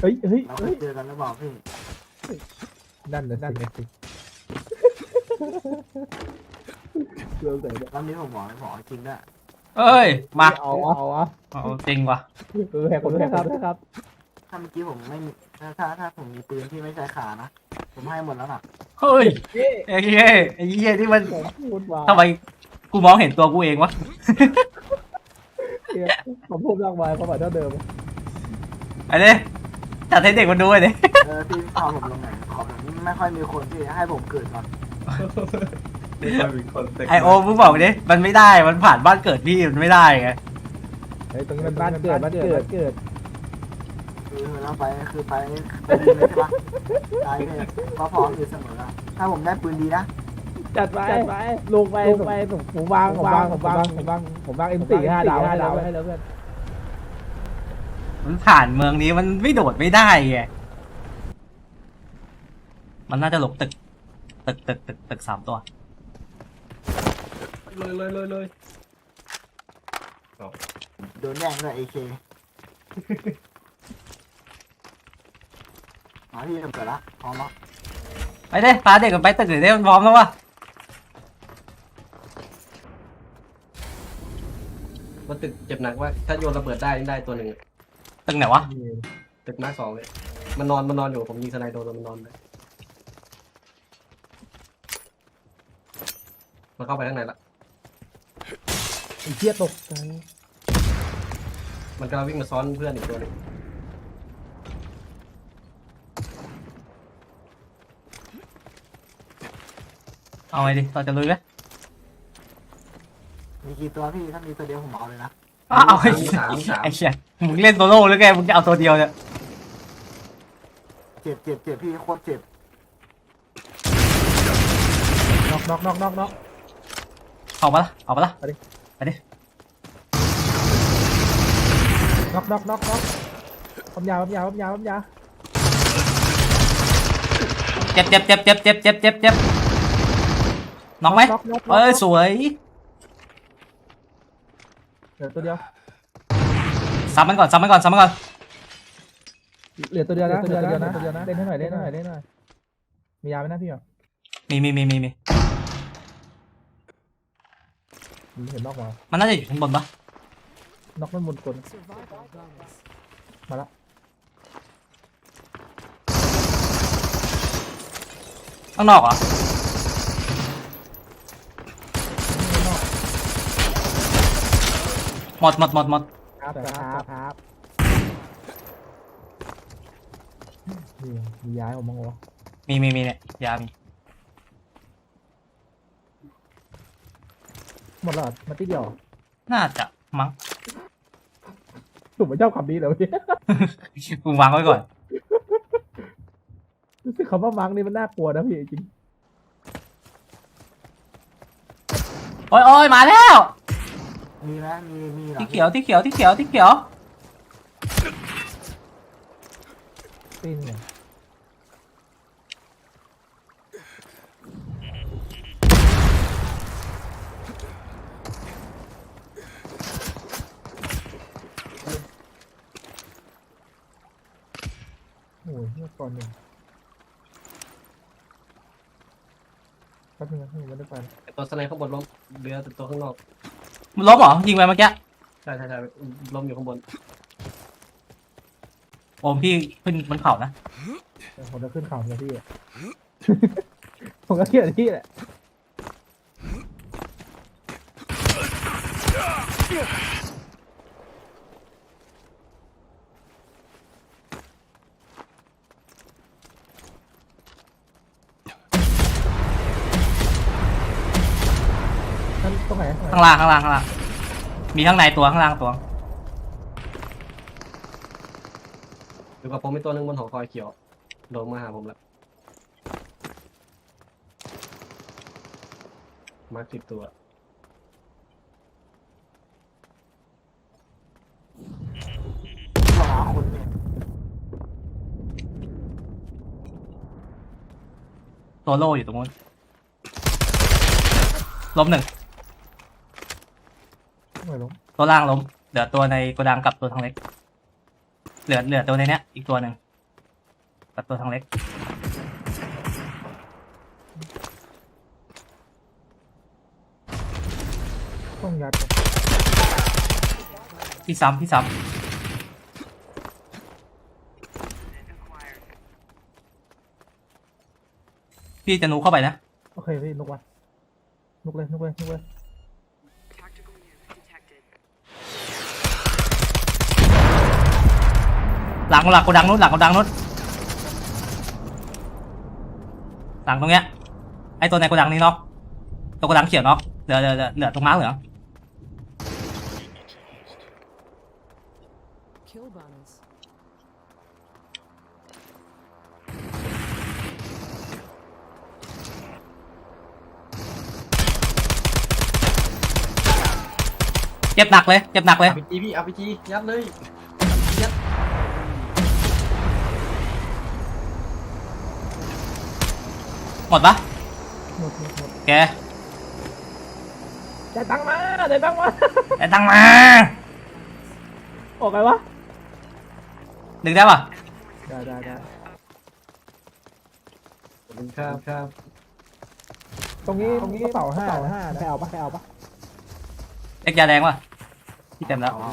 เฮ้ยเฮ้ยเราเคเฮ้ยยเจอกันหรือเปล่าพี่นั่นเลยนั่นเลยสิเรื่องไหนเนี่ยรอบนี้ผมบอกเลยบอกจริงด้วยเอ้ย มาเอาเอาเอาเอาจริงว่ะเออแหกคนแหกครับครับ ถ้าเมื่อกี้ผมไม่มีถ้าถ้าถ้าผมมีปืนที่ไม่ใช้ขานะ ผมให้หมดแล้วน่ะเฮ้ยเฮ้ยไอ้เหี้ยไอ้เหี้ยที่มันผมพูดว่าทำไมกูมองเห็นตัวกูเองวะผมพูดมากมายความหมายเท่าเดิมไอ้เนี่ย จัดให้เด็กมันดูไอ้เนี่ยเออพี่พาผมลงไหนขอบแบบนี้ไม่ค่อยมีคนที่ให้ผมเกิดก่อนนี่ก็มีคนเต็มไอโอมึงบอกดิมันไม่ได้มันผ่านบ้านเกิดพี่มันไม่ได้ไงไอ้ตรงนี้มันบ้านเกิดบ้านเกิดเกิดคือเราไปคือไปไปดีเลยใช่ปะตายเลยเพราะพร้อมอยู่เสมออะถ้าผมได้ปืนดีนะจัดไปจัดไปลงไปลงไปผมวางผมวางผมวางผมวางผมวางเอ็มสี่ห้าดาวห้าดาวให้แล้วเพื่อน มันผ่านเมืองนี้มันไม่โดดไม่ได้ไง มันน่าจะหลบตึก ตึกตึกตึกตึกสามตัว เลยเลยเลยเลยโดนแย่งด้วยเอเคมาพี่ผมเกิดละพร้อมแล้วไปเด้พาเด็กกันไปตึกหน่อยเด้มันพร้อมแล้ววะมันตึกเจ็บหนักว่าถ้าโยนระเบิดได้ได้ตัวหนึ่ง ตึกไหนวะ ตึกมาร์คสองเลย มันนอนมันนอนอยู่ผมยิงสไนโดนมันนอนเลยมันเข้าไปข้างในละไอ้เจี๊ยตกใจมันกำลังวิ่งมาซ้อนเพื่อนอีกตัวหนึงเอาไงดิเราจะลุยไหมมีกี่ตัวพี่ ถ้ามีตัวเดียวผมเอาเลยนะ อ้าวไอ้มีเหี้ยสามมีสามไอ้เชี่ยมึงเล่นโซโล่หรือไงมึงจะเอาตัวเดียวเนี่ยเจ็บเจ็บเจ็บพี่โคตรเจ็บน็อกน็อกน็อกน็อกน็อกเอาปะล่ะเอาปะล่ะน็อกน็อกน็อกน็อกปั๊มยาปั๊มยาปั๊มยาปั๊มยาเจ็บเจ็บเจ็บเจ็บเจ็บเจ็บเจ็บเจ็บน้องไหมน็อกน็อกเอ้ยสวย เหลือตัวเดียวซ้ำมันก่อนซ้ำมันก่อนซ้ำมันก่อนเหลือตัวเดียวนะตัวเดียวนะตัวเดียวนะ เล่นให้หน่อยเล่นให้หน่อยเล่นให้หน่อย มียาไหมนะพี่เหรอมีมีมีมีมีเห็นน็อกมา มันน่าจะอยู่ข้างบนปะน็อกมันบนคนมาละข้างนอกเหรอ หมดหมดหมดหมดครับครับครับนี่มีย้ายออกมาเหรอมีมีมีเนี่ยยามีหมดแล้วมาที่เดียวน่าจะมั้งถูกไม่ชอบคำนี้เลยพี่กูวางไว้ก่อนรู้สึกคำว่ามังนี่มันน่ากลัวนะพี่จริงโอ้ยโอ้ยมาแล้ว มีไหมมีมีเหรอที่เขียวที่เขียวที่เขียวที่เขียวปิ้นเนี่ยโอ้ยเมื่อก่อนหนึ่งแป๊บนึงนะพี่ไม่ได้ไปไอ้ตัวสไนข้างบนล้มเรือแต่ตัวข้างนอก มันล้มเหรอยิงไปเมื่อกี้ใช่ใช่ใช่ล้มอยู่ข้างบนโอมพี่ขึ้นบนเขานะเดี๋ยวผมจะขึ้นเขาเนี่ยพี่อะผมก็เขียนที่แหละ นั่นตรงไหน ข้างล่างข้างล่างข้างล่างมีข้างในตัวข้างล่างตัวอยู่กับผมมีตัวหนึงบนหอคอยเขียวโดนมาหาผมแล้วมาร์คสิบตัวตัวหาคนเนี่ยตัวโล่อยู่ตรงนู้นล้มหนึ่ง ไม่รู้ตัวล่างล้ม เหลือตัวในโกดังกับตัวทางเล็ก เหลือเหลือตัวในเนี้ย อีกตัวหนึ่งกับตัวทางเล็ก ต้องยัดพี่ซ้ำพี่ซ้ำพี่จะนูเข้าไปนะ โอเคพี่นุกวะนุกเลยนุกเลยนุกเลย หลังหลังกระดังนู้นหลังกระดังนู้นหลังตรงเนี้ยไอตัวในกระดังนี้เนาะตัวกระดังเขียวเนาะเหลือเหลือเหลือเหลือตรงม้าเหลือง Kill bonus. เจ็บหนักเลยเจ็บหนักเลยอาพีจีพี่อาพีจียัดเลย หมดปะหมดหมดหมดแกจ่ายตังค์มาจ่ายตังค์มา ได้ตังค์มา ออกไงวะ ดึงได้ปะได้ได้ได้ขอบคุณครับครับตรงนี้ตรงนี้กระเป๋าห้าห้าใครเอาปะใครเอาปะเอ็กยาแดงปะพี่เต็มแล้วเอา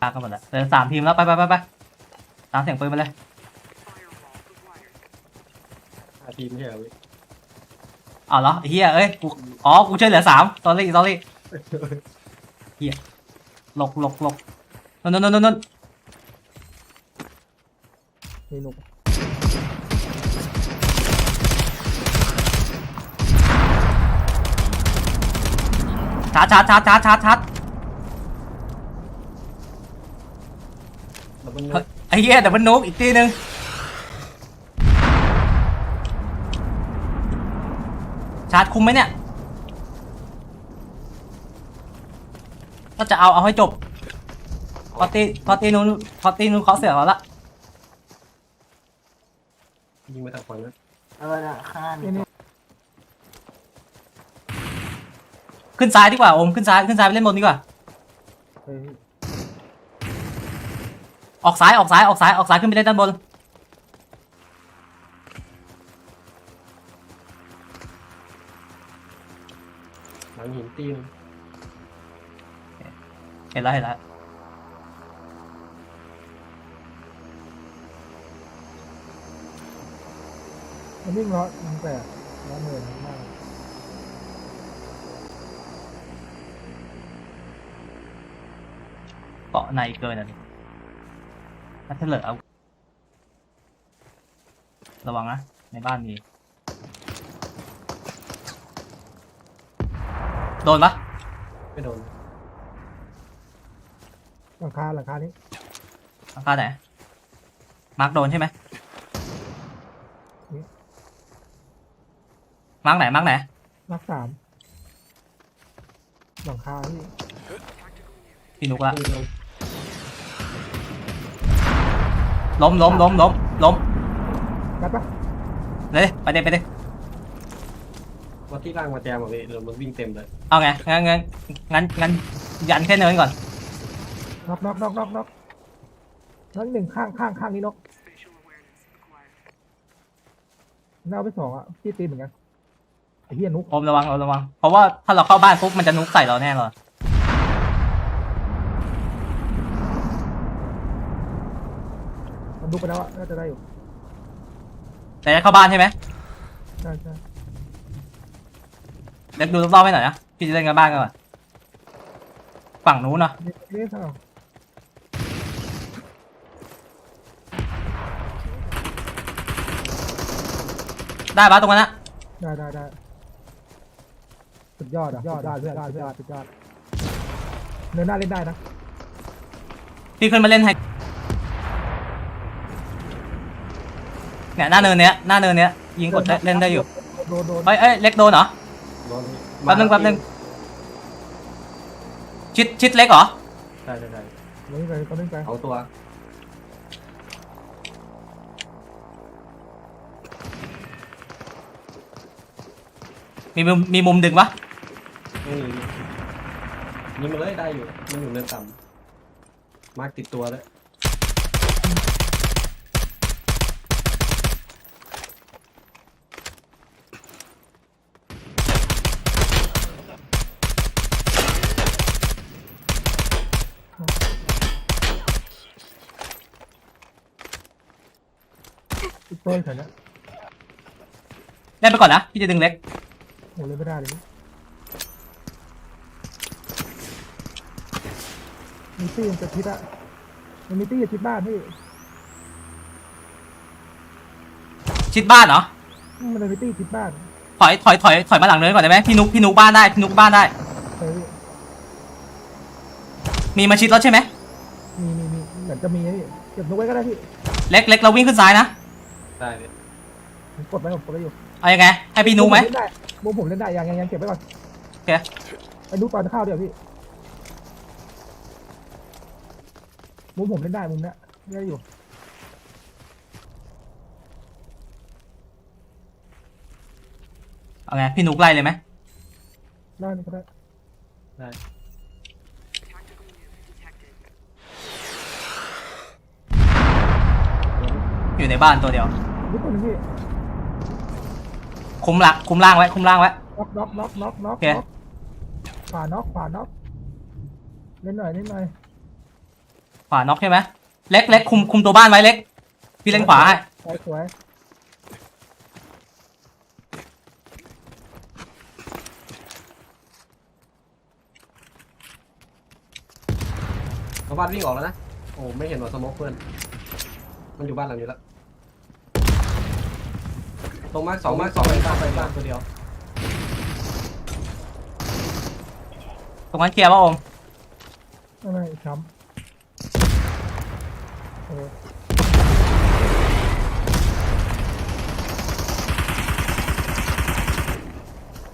ตากันหมดแล้วเหลือสามทีมแล้วไปไปไปไปตามเสียงปืนมาเลย Firewall acquired. อา ทีไม่ใช่เหรอพี่อ้าวเหรอไอ้เฮียเอ้ยกูอ๋อ กูช่วยเหลือสามตอรี่ตอรี่เฮียหลกหลกหลกนนนนนนนนี่นุกชาร์จชาร์จชาร์จชาร์จชาร์จชาร์จดับเบิลเฮ้ยไอ้เหี้ยเดี๋ยวมันนุกอีกทีนึง ชาร์จคุมไหมเนี่ย ก็จะเอาเอาให้จบ พอตีพอตีนู้นพอตีนู้นเขาเสือกเราละยิงมาจากฝั่งนั้นเออน่ะข้างหน้ามีนี่นี่ขึ้นซ้ายดีกว่าโอมขึ้นซ้ายขึ้นซ้ายไปเล่นบนดีกว่าเฮ้ยออกซ้ายออกซ้ายออกซ้ายออกซ้ายขึ้นไปเล่นด้านบน ตีนเห็นแล้วเห็นแล้วมันวิ่งร้อยมันแปดร้อยหมื่นมากเกาะในเกินอะดิถ้าเฉลยเอาระวังนะ ในบ้านมี โดนปะไม่โดนหลังคาหลังคานี้หลังคาไหน มาร์กโดนใช่ไหมมาร์กไหน มาร์กไหนนักสามหลังคาที่พี่นุกละไม่โดนล้มล้มล้มล้มล้มกัดปะเลยไปเด็ไปเด็ ว่าที่ล่างมาแจมอะพี่เดี๋ยวมันวิ่งเต็มเลยเอาไงงั้นงั้นงั้นงั้นยันแค่เนินก่อนน็อกน็อกน็อกน็อกน็อกนั่นหนึ่งข้างข้างข้างนี้น็อก Spatial awareness acquired. น่าไปสองอะพี่ตีเหมือนกันไอ้เหี้ยนุกโอมระวังโอมระวัง เพราะว่าถ้าเราเข้าบ้านปุ๊บมันจะนุกใส่เราแน่เลยมันนุกไปแล้วอะน่าจะได้อยู่แต่จะเข้าบ้านใช่ไหมใช่ใช่ เล็กดูรอบๆให้หน่อยนะ พี่จะเล่นกันบ้านกันก่อนฝั่งนู้นเนาะนี่นี่เท่าได้ปะตรงนั้นนะได้ได้ได้สุดยอดอะยอดยอดเพื่อนสุดยอดสุดยอดเนินหน้าเล่นได้นะพี่ขึ้นมาเล่นให้เนี่ยหน้าเนินเนี้ยหน้าเนินเนี้ยยิงกดได้เล่นได้อยู่โดนโดนเอ้ยเอ้ยเล็กโดนเหรอ โดนพี่แป๊บนึงแป๊บนึงชิดชิดเล็กเหรอ ใช่ใช่ใช่เล่นไปก็เล่นไปเอาตัวมีมุมมีมุมดึงปะไม่มียิงมาเลยได้อยู่มันอยู่เนินต่ำมาร์กติดตัวเลย อีกตัวแถวนี้เล่นไปก่อนนะพี่จะดึงเล็กโหเลยไม่ได้เลยมีตี้มันจะทิศอะมันมีตี้จะทิศบ้านพี่ชิดบ้านเหรอมันมีตี้ทิศบ้านถอยถอยถอยถอยมาหลังเนินก่อนได้ไหมพี่นุกพี่นุกบ้านได้พี่นุกบ้านได้ เฮ้ยมีมาชิดแล้วใช่ไหมมีมีมีเหมือนจะมีนะพี่เก็บนุกไว้ก็ได้พี่เล็กเล็กเราวิ่งขึ้นซ้ายนะ ได้เลยผมกดไว้ผมกดไว้อยู่เอายังไงให้พี่นุกไหมเล่นได้มุมผมเล่นได้ยังยังยังเก็บไว้ก่อนโอเค ไปดูตอนเข้าเดี๋ยวพี่มุมผมเล่นได้มุมเนี้ยได้อยู่เอาไงพี่นุกไล่เลยไหมได้นี่ก็ได้ได้ Tactical nuke detected. อยู่ในบ้านตัวเดียว นิดนึงพี่คุมหลักคุมล่างไว้คุมล่างไว้ น็อกน็อกน็อกน็อกน็อกโอเค น็อกขวาน็อกขวาน็อกเล่นหน่อยเล่นหน่อยขวาน็อกใช่ไหมเล็กเล็กคุมคุมตัวบ้านไว้เล็ก พี่เล่นขวาให้สวยสวยเอาบ้านวิ่งออกแล้วนะ โอ้ไม่เห็นว่าสโมกเพื่อน มันอยู่บ้านหลังนี้แล้ว ตรงมาร์คสองมาร์คสองไปบ้านไปบ้านตัวเดียวตรงนั้นเคลียร์ป่ะโอมไม่ไม่ช้ำเออ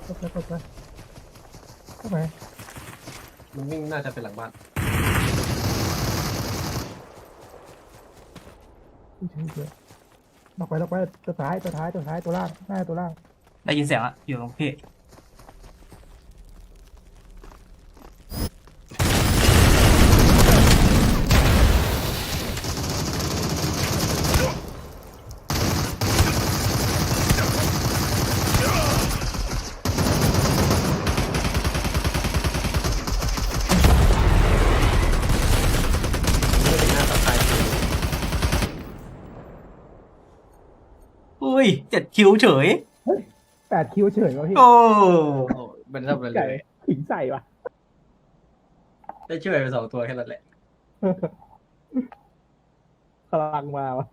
เข้าไปเข้าไปเข้าไปมันวิ่งน่าจะเป็นหลังบ้านเฉยเฉย นอกไปลอกไปตัวท้ายตัวท้ายตัวท้ายตัวล่างหน้าตัวล่างได้ยินเสียงอะอยู่ตรงพี่ ไม่ได้เป็นหน้าตัดไทย อุ้ยเจ็ด คิวเฉยแปดคิวเฉยวะพี่โอ้โอ้เป็นทับเลยไก่ขิงใส่ปะได้ช่วยไปสองตัวแค่นั้นแหละพลังมาวะ